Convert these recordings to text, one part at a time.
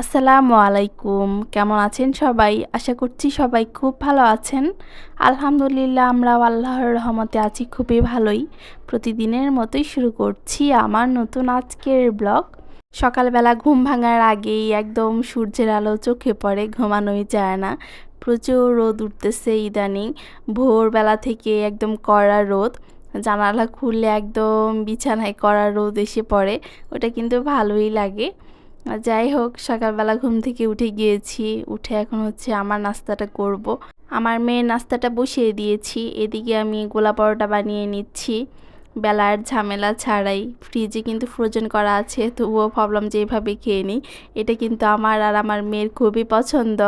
আসসালামু আলাইকুম। কেমন আছেন সবাই? আশা করছি সবাই খুব ভালো আছেন। আলহামদুলিল্লাহ, আমরাও আল্লাহর রহমতে আছি, খুবই ভালোই। প্রতিদিনের মতোই শুরু করছি আমার নতুন আজকের ব্লগ। সকালবেলা ঘুম ভাঙার আগেই একদম সূর্যের আলো চোখে পড়ে, ঘুমানোই যায় না। প্রচুর রোদ উঠতেছে ইদানিং। ভোরবেলা থেকে একদম কড়া রোদ। জানালা খুললে একদম বিছানায় কড়া রোদ এসে পড়ে। ওটা কিন্তু ভালোই লাগে। যাই হোক, সকালবেলা ঘুম থেকে উঠে গিয়েছি। উঠে এখন হচ্ছে আমার নাস্তাটা করব। আমার মেয়ের নাস্তাটা বসিয়ে দিয়েছি। এদিকে আমি গোলা পরোটা বানিয়ে নিচ্ছি। বেলার ঝামেলা ছাড়াই। ফ্রিজে কিন্তু ফ্রোজেন করা আছে, তবুও ভাবলাম যে এইভাবে খেয়ে নিই। এটা কিন্তু আমার আর আমার মেয়ের খুবই পছন্দ।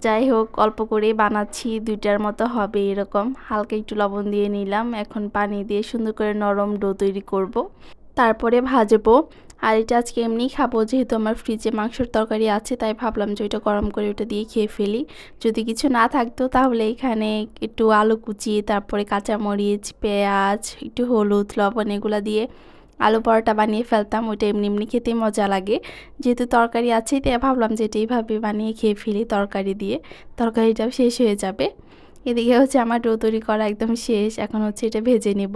যাই হোক, অল্প করেই বানাচ্ছি, দুইটার মতো হবে এরকম। হালকা একটু লবণ দিয়ে নিলাম। এখন পানি দিয়ে সুন্দর করে নরম ডো তৈরি করব। তারপরে ভাজবো। আর এটা আজকে এমনি খাব, যেহেতু আমার ফ্রিজে মাংসর তরকারি আছে, তাই ভাবলাম যে ওইটা গরম করে ওটা দিয়ে খেয়ে ফেলি। যদি কিছু না থাকতো তাহলে এখানে একটু আলু কুচি, তারপরে কাঁচামরিচ, পেঁয়াজ, একটু হলুদ, লবণ এগুলো দিয়ে আলু পরোটা বানিয়ে ফেলতাম, ওইটা এমনি এমনি খেতে মজা লাগে। যেহেতু তরকারি আছে তাই ভাবলাম যে এটা এইভাবে বানিয়ে খেয়ে ফেলি তরকারি দিয়ে। তরকারিটাও শেষ হয়ে যাবে। এদিকে হচ্ছে আমার তৈরি করা একদম শেষ, এখন হচ্ছে এটা ভেজে নিব।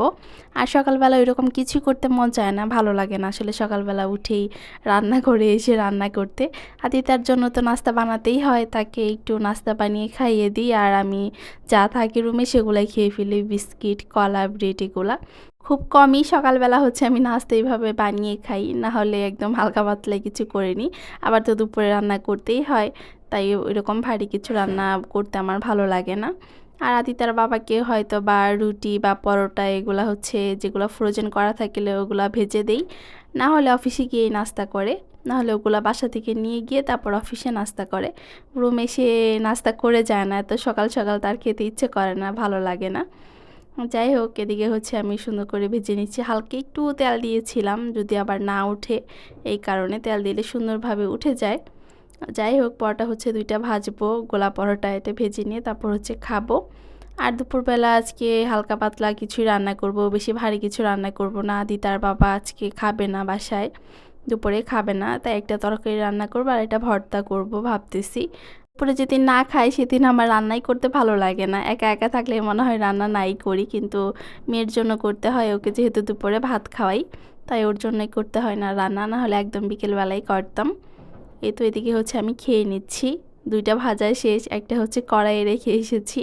আর সকালবেলা ওইরকম কিছু করতে মন চায় না, ভালো লাগে না আসলে সকালবেলা উঠেই রান্না করে এসে রান্না করতে। আদি তার জন্য তো নাস্তা বানাতেই হয়, তাকে একটু নাস্তা বানিয়ে খাইয়ে দিই, আর আমি যা থাকি রুমে সেগুলাই খেয়ে ফেলি, বিস্কিট, কলা, ব্রেড এগুলা। খুব কমই সকালবেলা হচ্ছে আমি নাস্তা এইভাবে বানিয়ে খাই, না হলে একদম হালকা পাতলা কিছু করে নিই। আবার তো দুপুরে রান্না করতেই হয়, তাই ওইরকম ভারী কিছু রান্না করতে আমার ভালো লাগে না। আর আদিতার বাবাকে হয়তো বা রুটি বা পরোটা এগুলো হচ্ছে যেগুলো ফ্রোজেন করা থাকলে ওগুলো ভেজে দেই। না হলে অফিসে গিয়ে নাস্তা করে, না হলে ওগুলো বাসা থেকে নিয়ে গিয়ে তারপর অফিসে নাস্তা করে। রুমে সে নাস্তা করে যায় না, এত সকাল সকাল তার খেতে ইচ্ছে করে না, ভালো লাগে না। যাই হোক, এদিকে হচ্ছে আমি সুন্দর করে ভেজে নিচ্ছি। হালকা একটু তেল দিয়েছিলাম, যদি আবার না উঠে এই কারণে তেল দিলে সুন্দরভাবে উঠে যায়। যাই হোক, পরোটা হচ্ছে দুইটা ভাজবো, গোলা পরোটা এটা ভেজে নিয়ে তারপর হচ্ছে খাব। আর দুপুরবেলা আজকে হালকা পাতলা কিছু রান্না করব, বেশি ভারী কিছু রান্না করব না। আদি তার বাবা আজকে খাবে না বাসায়, দুপুরে খাবে না, তাই একটা তরকারি রান্না করব আর একটা ভর্তা করব ভাবতেছি। দুপুরে যেদিন না খাই, সেদিন আমার রান্নাই করতে ভালো লাগে না। একা একা থাকলে মনে হয় রান্না নাই করি, কিন্তু মেয়ের জন্য করতে হয় ওকে যেহেতু দুপুরে ভাত খাওয়াই, তাই ওর জন্যই করতে হয় না। রান্না না হলে একদম বিকেলবেলাই করতাম। এই তো এদিকে হচ্ছে আমি খেয়ে নিচ্ছি। দুইটা ভাজা শেষ, একটা হচ্ছে কড়াইয়ে রেখে এসেছি,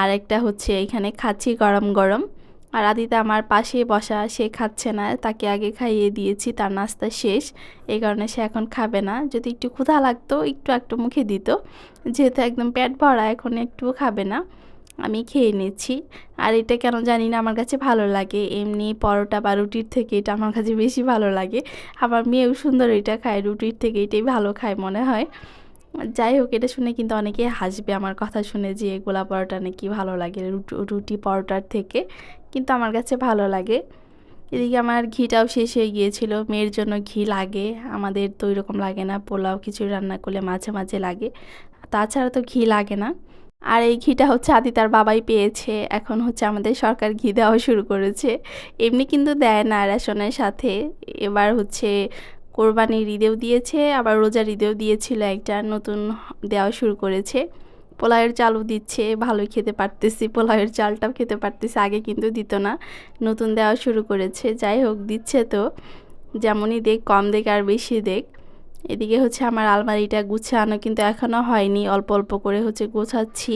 আর একটা হচ্ছে এখানে খাচ্ছি গরম গরম। আর আদিতে আমার পাশে বসা, সে খাচ্ছে না, তাকে আগে খাইয়ে দিয়েছি, তার নাস্তা শেষ। এই কারণে সে এখন খাবে না। যদি একটু ক্ষুধা লাগতো, একটু একটু মুখে দিত। যেহেতু একদম পেট ভরা, এখন একটুও খাবে না। আমি খেয়ে নিচ্ছি। আর এটা কেন জানি না, আমার কাছে ভালো লাগে। এমনি পরোটা বা রুটির থেকে এটা আমার কাছে বেশি ভালো লাগে। আমার মেয়েও সুন্দর এটা খায়, রুটির থেকে এটাই ভালো খায় মনে হয়। যাই হোক, এটা শুনে কিন্তু অনেকে হাসবে আমার কথা শুনে যে গোলা পরোটা নাকি ভালো লাগে রুটি পরোটার থেকে। কিন্তু আমার কাছে ভালো লাগে। এদিকে আমার ঘিটাও শেষ হয়ে গিয়েছিল। মেয়ের জন্য ঘি লাগে। আমাদের তো ওইরকম লাগে না। পোলাও কিছু রান্না করলে মাঝে মাঝে লাগে। তাছাড়া তো ঘি লাগে না। আর এই ঘিটা হচ্ছে আদি তার বাবাই পেয়েছে। এখন হচ্ছে আমাদের সরকার ঘি দেওয়া শুরু করেছে। এমনি কিন্তু দেয় না রেশনের সাথে। এবার হচ্ছে কোরবানির ঈদেও দিয়েছে, আবার রোজার ঈদেও দিয়েছিল একটা নতুন দেওয়া শুরু করেছে। পোলাওয়ের চালও দিচ্ছে, ভালোই খেতে পারতেছি, পোলাওয়ের চালটাও খেতে পারতেছি, আগে কিন্তু দিত না, নতুন দেওয়া শুরু করেছে, যাই হোক, দিচ্ছে তো, যেমনই দেখ, কম দেখ আর বেশি দেখ। এদিকে হচ্ছে আমার আলমারিটা গুছানো কিন্তু এখনও হয়নি, অল্প অল্প করে হচ্ছে গোছাচ্ছি।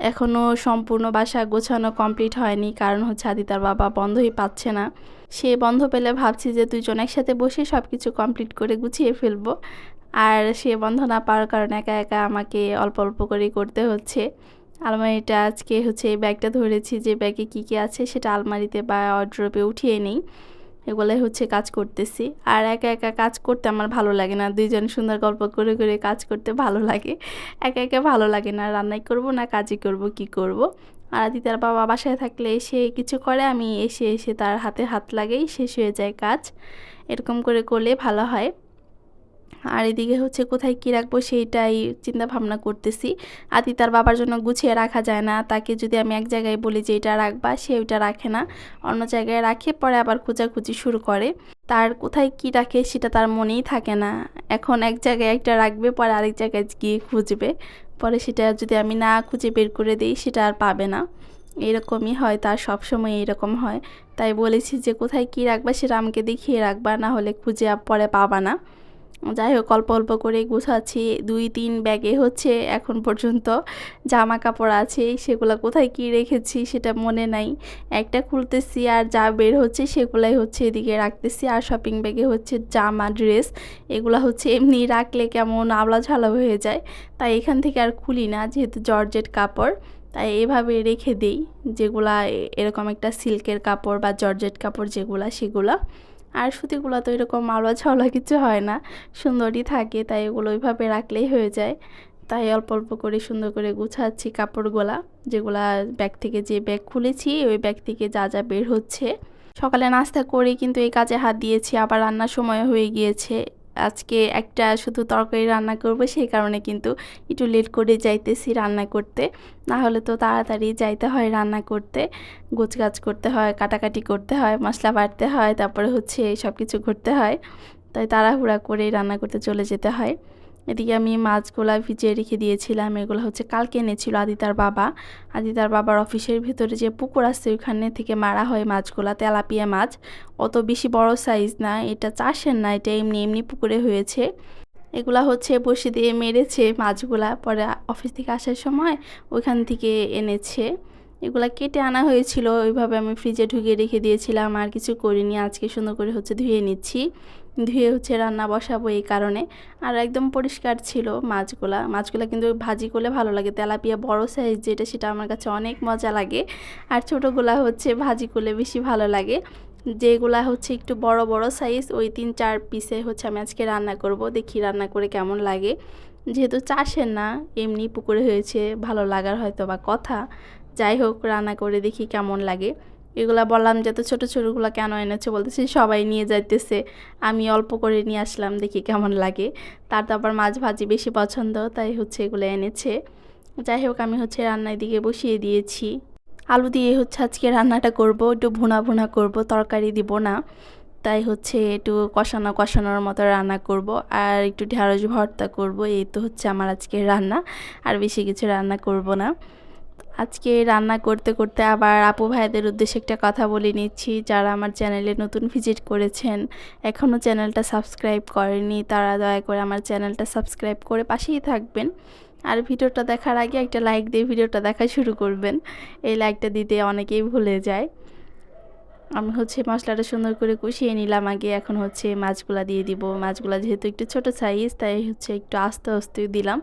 এখনও সম্পূর্ণ বাসা গোছানো কমপ্লিট হয়নি, কারণ হচ্ছে আদি তার বাবা বন্ধই পাচ্ছে না। সে বন্ধ পেলে ভাবছি যে দুজন একসাথে বসে সব কিছু কমপ্লিট করে গুছিয়ে ফেলব। আর সে বন্ধ না পাওয়ার কারণে একা একা আমাকে অল্প অল্প করে করতে হচ্ছে। আলমারিটা আজকে হচ্ছে এই ব্যাগটা ধরেছি, যে ব্যাগে কী কী আছে সেটা আলমারিতে বা অড্রপে উঠিয়ে নেই। এগুলোই হচ্ছে কাজ করতেছি। আর একা একা কাজ করতে আমার ভালো লাগে না। দুইজন সুন্দর গল্প করে করে কাজ করতে ভালো লাগে। একা একা ভালো লাগে না। রান্নাই করব না, কাজই করব, কি করব? আর আদিতার বাবা বাসায় থাকলে এসে কিছু করে, আমি এসে এসে তার হাতে হাত লাগেই, শেষ হয়ে যায় কাজ। এরকম করে করলে ভালো হয়। আর এদিকে হচ্ছে কোথায় কী রাখব সেইটাই চিন্তা ভাবনা করতেছি। আদি তার বাবার জন্য গুছিয়ে রাখা যায় না। তাকে যদি আমি এক জায়গায় বলি যে এটা রাখবা, সে ওইটা রাখে না। অন্য জায়গায় রাখে, পরে আবার খোঁজাখুঁজি শুরু করে। তার কোথায় কি রাখে সেটা তার মনেই থাকে না। এখন এক জায়গায় একটা রাখবে, পরে আরেক জায়গায় গিয়ে খুঁজবে। পরে সেটা যদি আমি না খুঁজে বের করে দিই, সেটা আর পাবে না। এরকমই হয়, তার সবসময় এরকম হয়। তাই বলেছি যে কোথায় কী রাখবা সেটা আমাকে দেখিয়ে রাখবা, না হলে খুঁজে পরে পাবা না। যাই হোক, অল্প অল্প করে গুছাচ্ছি। দুই তিন ব্যাগে হচ্ছে এখন পর্যন্ত জামা কাপড় আছে, সেগুলো কোথায় কি রেখেছি সেটা মনে নাই। একটা খুলতেছি আর যা বের হচ্ছে সেগুলাই হচ্ছে এদিকে রাখতেছি। আর শপিং ব্যাগে হচ্ছে জামা ড্রেস এগুলো হচ্ছে এমনি রাখলে কেমন আবলা ঝালা হয়ে যায়। তাই এখান থেকে আর খুলি না, যেহেতু জর্জেট কাপড়। তাই এভাবে রেখে দিই, যেগুলা এরকম একটা সিল্কের কাপড় বা জর্জেট কাপড় যেগুলা, সেগুলা। আর সুতিগুলো তো এরকম আলোয়া ছাওলা কিছু হয় না, সুন্দরই থাকে, তাই এগুলো ওইভাবে রাখলেই হয়ে যায়। তাই অল্প অল্প করে সুন্দর করে গুছাচ্ছি কাপড়গুলা, যেগুলা ব্যাগ থেকে যে ব্যাগ খুলেছি, ওই ব্যাগ থেকে যা যা বের হচ্ছে। সকালে নাস্তা করে কিন্তু এই কাজে হাত দিয়েছি, আবার রান্নার সময় হয়ে গিয়েছে। আজকে একটা শুধু তরকারি রান্না করব, সেই কারণে কিন্তু একটু লেট করে যাইতেছি রান্না করতে। না হলে তো তাড়াতাড়ি যাইতে হয় রান্না করতে। গোছগাছ করতে হয়, কাটাকাটি করতে হয়, মশলা বাড়তে হয়, তারপরে হচ্ছে সব কিছু করতে হয়। তাই তাড়াহুড়া করে রান্না করতে চলে যেতে হয়। এদিকে আমি মাছগুলা ভিজিয়ে রেখে দিয়েছিলাম, এগুলো হচ্ছে কালকে এনেছিল আদিতার বাবা। আদিতার বাবার অফিসের ভিতরে যে পুকুর আছে, ওইখানে থেকে মারা হয় মাছগুলা, তেলাপিয়া মাছ। অত বেশি বড় সাইজ না, এটা চাষের না, এটা এমনি এমনি পুকুরে হয়েছে। এগুলা হচ্ছে বসে দিয়ে মেরেছে মাছগুলা, পরে অফিস থেকে আসার সময় ওইখান থেকে এনেছে। এগুলা কেটে আনা হয়েছিল, ওইভাবে আমি ফ্রিজে ঢুকিয়ে রেখে দিয়েছিলাম, আর কিছু করিনি, আজকে সুন্দর করে হচ্ছে ধুয়ে নিচ্ছি। ধুয়ে হচ্ছে রান্না বসাবো এই কারণে। আর একদম পরিষ্কার ছিল মাছগুলা। মাছগুলা কিন্তু ভাজি করলে ভালো লাগে। তেলাপিয়া বড় সাইজ যেটা, সেটা আমার কাছে অনেক মজা লাগে। আর ছোটোগুলা হচ্ছে ভাজি করলে বেশি ভালো লাগে। যেগুলা হচ্ছে একটু বড় বড় সাইজ ওই তিন, চার পিসে হচ্ছে আমি আজকে রান্না করব। দেখি রান্না করে কেমন লাগে। যেহেতু চাষের না, এমনি পুকুরে হয়েছে, ভালো লাগার হয়তো বা কথা। যাই হোক, রান্না করে দেখি কেমন লাগে। এগুলা বললাম যে, তো ছোটো ছোটোগুলো কেন এনেছে? বলতেছি, সবাই নিয়ে যাইতেছে। আমি অল্প করে নিয়ে আসলাম, দেখি কেমন লাগে। তার তো আবার মাছ ভাজি বেশি পছন্দ, তাই হচ্ছে এগুলো এনেছে। যাই হোক, আমি হচ্ছে রান্নার দিকে বসিয়ে দিয়েছি। আলু দিয়ে হচ্ছে আজকে রান্নাটা করব, একটু ভুনা ভুনা করব, তরকারি দিব না। তাই হচ্ছে একটু কষানো কষানোর মতো রান্না করব, আর একটু ঢেঁড়স ভর্তা করব, এই তো হচ্ছে আমার আজকের রান্না। আর বেশি কিছু রান্না করব না। আজকে রান্না করতে করতে আবার আপু ভাইদের উদ্দেশ্যে একটা কথা বলে নিচ্ছি। যারা আমার চ্যানেলে নতুন ভিজিট করেছেন এখনও চ্যানেলটা সাবস্ক্রাইব করেনি তারা দয়া করে আমার চ্যানেলটা সাবস্ক্রাইব করে পাশেই থাকবেন। আর ভিডিওটা দেখার আগে একটা লাইক দিয়ে ভিডিওটা দেখা শুরু করবেন। এই লাইকটা দিতে অনেকেই ভুলে যায়। আমি হচ্ছে মশলাটা সুন্দর করে কষিয়ে নিলাম আগে, এখন হচ্ছে মাছগুলা দিয়ে দিব। মাছগুলা যেহেতু একটু ছোট সাইজ তাই হচ্ছে একটু আস্তে আস্তে দিলাম।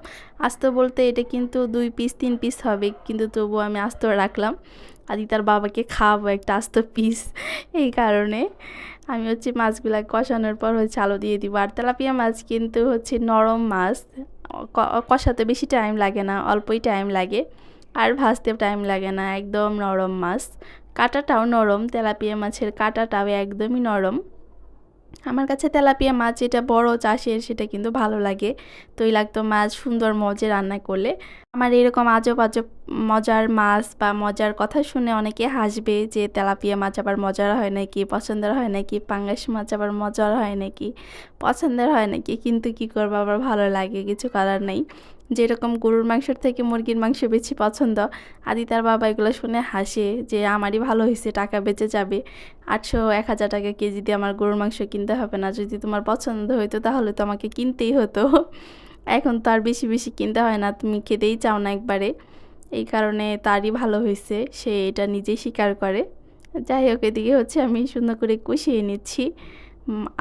আস্তে বলতে এটা কিন্তু দুই পিস তিন পিস হবে, কিন্তু তবুও আমি আস্ত রাখলাম। আদি তার বাবাকে খাওয়াবো একটা আস্ত পিস এই কারণে। আমি হচ্ছে মাছগুলা কষানোর পর হচ্ছে আলো দিয়ে দিব। আর তেলাপিয়া মাছ কিন্তু হচ্ছে নরম মাছ কষাতে বেশি টাইম লাগে না, অল্পই টাইম লাগে। আর ভাজতেও টাইম লাগে না, একদম নরম মাছ। কাটাটাও নরম, তেলাপিয়া মাছের কাটাটাও একদমই নরম। আমার কাছে তেলাপিয়া মাছ যেটা বড় চাষের সেটা কিন্তু ভালো লাগে। তৈলাক্ত মাছ, সুন্দর মজে রান্না করলে। আমার এরকম আজব আজব মজার মাছ বা মজার কথা শুনে অনেকে হাসবে যে তেলাপিয়া মাছ আবার মজার হয় নাকি, পছন্দের হয় নাকি, পাঙ্গাস মাছ আবার মজার হয় নাকি, পছন্দের হয় নাকি, কিন্তু কি করব? আবার ভালো লাগে, কিছু করার নেই। যেরকম গরুর মাংসের থেকে মুরগির মাংস বেশি পছন্দ। আদি তার বাবা এগুলো শুনে হাসে যে, আমারই ভালো হয়েছে, টাকা বেঁচে যাবে। আটশো এক হাজার টাকা কেজি দিয়ে আমার গরুর মাংস কিনতে হবে না। যদি তোমার পছন্দ হইতো তাহলে তো আমাকে কিনতেই হতো। এখন তো আর বেশি বেশি কিনতে হয় না। তুমি খেতেই চাও না একবারে। এই কারণে তারই ভালো হয়েছে। সে এটা নিজেই স্বীকার করে। যাই হোক, এদিকে হচ্ছে আমি সুন্দর করে কষিয়ে নিচ্ছি।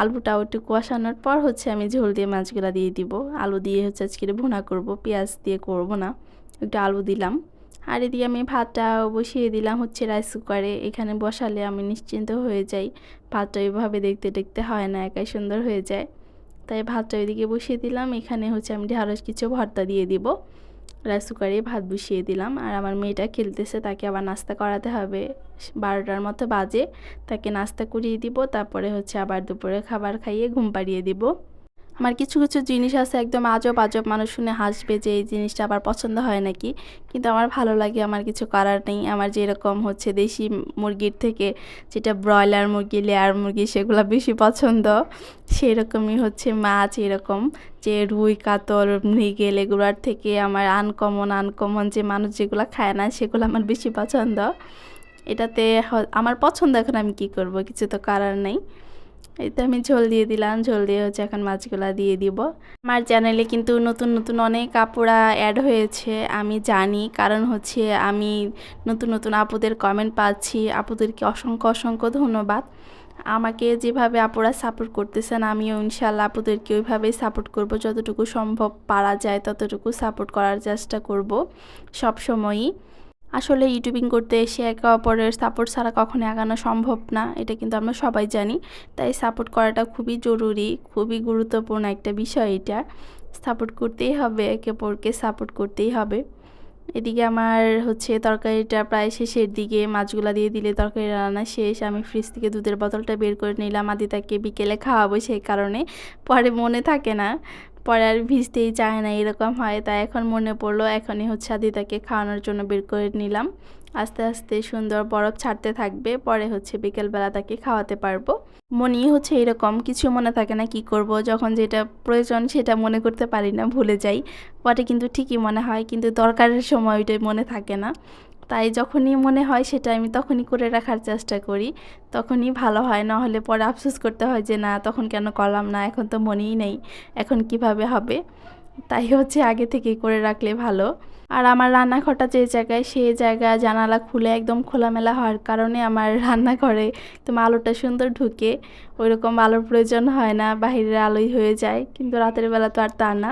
আলুটাও একটু কষানোর পর হচ্ছে আমি ঝোল দিয়ে মাছগুলো দিয়ে দিব। আলু দিয়ে হচ্ছে আজকে ভুনা করব, পেঁয়াজ দিয়ে করব না, একটু আলু দিলাম। আর এদিকে আমি ভাতটা বসিয়ে দিলাম হচ্ছে রাইস কুকারে এখানে বসালে আমি নিশ্চিন্ত হয়ে যাই। ভাতটা ওইভাবে দেখতে দেখতে হয় না, একাই সুন্দর হয়ে যায়। তাই ভাতটা ওইদিকে বসিয়ে দিলাম, এখানে হচ্ছে আমি ঢেঁড়স কিছু ভর্তা দিয়ে দিব। রাইস কুকারে ভাত বসিয়ে দিলাম। আর আমার মেয়েটা খেলতেছে, তাকে আবার নাস্তা করাতে হবে। বারোটার মতো বাজে, তাকে নাস্তা করিয়ে দিব, তারপরে হচ্ছে আবার দুপুরে খাবার খাইয়ে ঘুম পাড়িয়ে দিব। আমার কিছু কিছু জিনিস আছে একদম আজব আজব, মানুষ শুনে হাসবে যে এই জিনিসটা আবার পছন্দ হয় নাকি। কিন্তু আমার ভালো লাগে, আমার কিছু করার নেই। আমার যেরকম হচ্ছে দেশি মুরগির থেকে যেটা ব্রয়লার মুরগি, লেয়ার মুরগি সেগুলো বেশি পছন্দ, সেরকমই হচ্ছে মাছ এরকম। যে রুই, কাতল, মৃগেল এগুলোর থেকে আমার আনকমন আনকমন যে মানুষ যেগুলো খায় না, সেগুলো আমার বেশি পছন্দ। এটাতে আমার পছন্দ এখন আমি কি করব, কিছু তো করার নেই। এতে আমি ঝোল দিয়ে দিলাম। ঝোল দিয়ে হচ্ছে এখন মাছগুলা দিয়ে দিব। আমার চ্যানেলে কিন্তু নতুন নতুন অনেক আপুরা অ্যাড হয়েছে, আমি জানি। কারণ হচ্ছে আমি নতুন নতুন আপুদের কমেন্ট পাচ্ছি। আপুদেরকে অসংখ্য অসংখ্য ধন্যবাদ। আমাকে যেভাবে আপুরা সাপোর্ট করতেছেন, আমিও ইনশাল্লাহ আপুদেরকে ওইভাবেই সাপোর্ট করব। যতটুকু সম্ভব পারা যায়, ততটুকু সাপোর্ট করার চেষ্টা করব সব সময়ই আসলে ইউটিউবিং করতে এসে একে অপরের সাপোর্ট ছাড়া কখনো আগানো সম্ভব না, এটা কিন্তু আমরা সবাই জানি। তাই সাপোর্ট করাটা খুবই জরুরি, খুবই গুরুত্বপূর্ণ একটা বিষয় এটা। সাপোর্ট করতেই হবে, একে অপরকে সাপোর্ট করতেই হবে। এদিকে আমার হচ্ছে তরকারিটা প্রায় শেষের দিকে, মাছগুলা দিয়ে দিলে তরকারি রান্না শেষ। আমি ফ্রিজ থেকে দুধের বোতলটা বের করে নিলাম, আদিতাকে বিকেলে খাওয়াবো সেই কারণে। পরে মনে থাকে না পরে আর ভিজতেই চায় না, এরকম হয়। তাই এখন মনে পড়ল, এখনই হচ্ছে আদিতাকে খাওয়ানোর জন্য বের করে নিলাম। আস্তে আস্তে সুন্দর বরফ ছাড়তে থাকবে, পরে হচ্ছে বিকেলবেলা তাকে খাওয়াতে পারব। মনি হচ্ছে এরকম, কিছু মনে থাকে না কি করব, যখন যেটা প্রয়োজন সেটা মনে করতে পারি না, ভুলে যাই। পরে কিন্তু ঠিকই মনে হয়, কিন্তু দরকারের সময় ওইটাই মনে থাকে না। তাই যখনই মনে হয় সেটা আমি তখনই করে রাখার চেষ্টা করি। তখনই ভালো হয়, না হলে পরে আফসোস করতে হয় যে, না, তখন কেন করলাম না? এখন তো মনেই নেই, এখন কীভাবে হবে? তাই হচ্ছে আগে থেকে করে রাখলে ভালো। আর আমার রান্নাঘরটা যে জায়গায় সেই জায়গায় জানালা খুলে একদম খোলামেলা হওয়ার কারণে আমার রান্নাঘরে একদম আলোটা সুন্দর ঢুকে, ওইরকম আলোর প্রয়োজন হয় না, বাহিরের আলোই হয়ে যায়। কিন্তু রাতের বেলা তো আর তা না।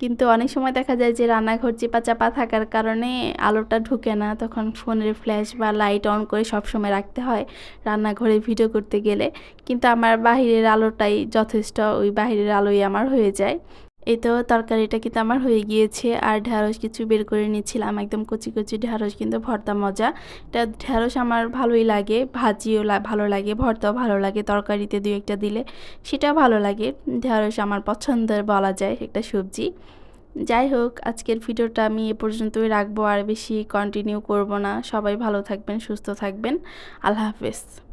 কিন্তু অনেক সময় দেখা যায় যে রান্নাঘর চেপা চাপা থাকার কারণে আলোটা ঢুকে না। তখন ফোনের ফ্ল্যাশ বা লাইট অন করে সব সময় রাখতে হয় রান্নাঘরে ভিডিও করতে গেলে। কিন্তু আমার বাহিরের আলোটাই যথেষ্ট, ওই বাহিরের আলোই আমার হয়ে যায়। এই তো তরকারিটা কিন্তু আমার হয়ে গিয়েছে। আর ঢ্যাঁড়স কিছু বের করে নিচ্ছিলাম, একদম কচি কচি ঢ্যাঁড়স কিন্তু ভর্তা মজা। এটা ঢ্যাঁড়স আমার ভালোই লাগে, ভাজিও ভালো লাগে, ভর্তাও ভালো লাগে, তরকারিতে দু একটা দিলে সেটাও ভালো লাগে। ঢ্যাঁড়স আমার পছন্দের বলা যায় একটা সবজি। যাই হোক, আজকের ভিডিওটা আমি এ পর্যন্তই রাখব, আর বেশি কন্টিনিউ করব না। সবাই ভালো থাকবেন, সুস্থ থাকবেন। আল্লাহ হাফেজ।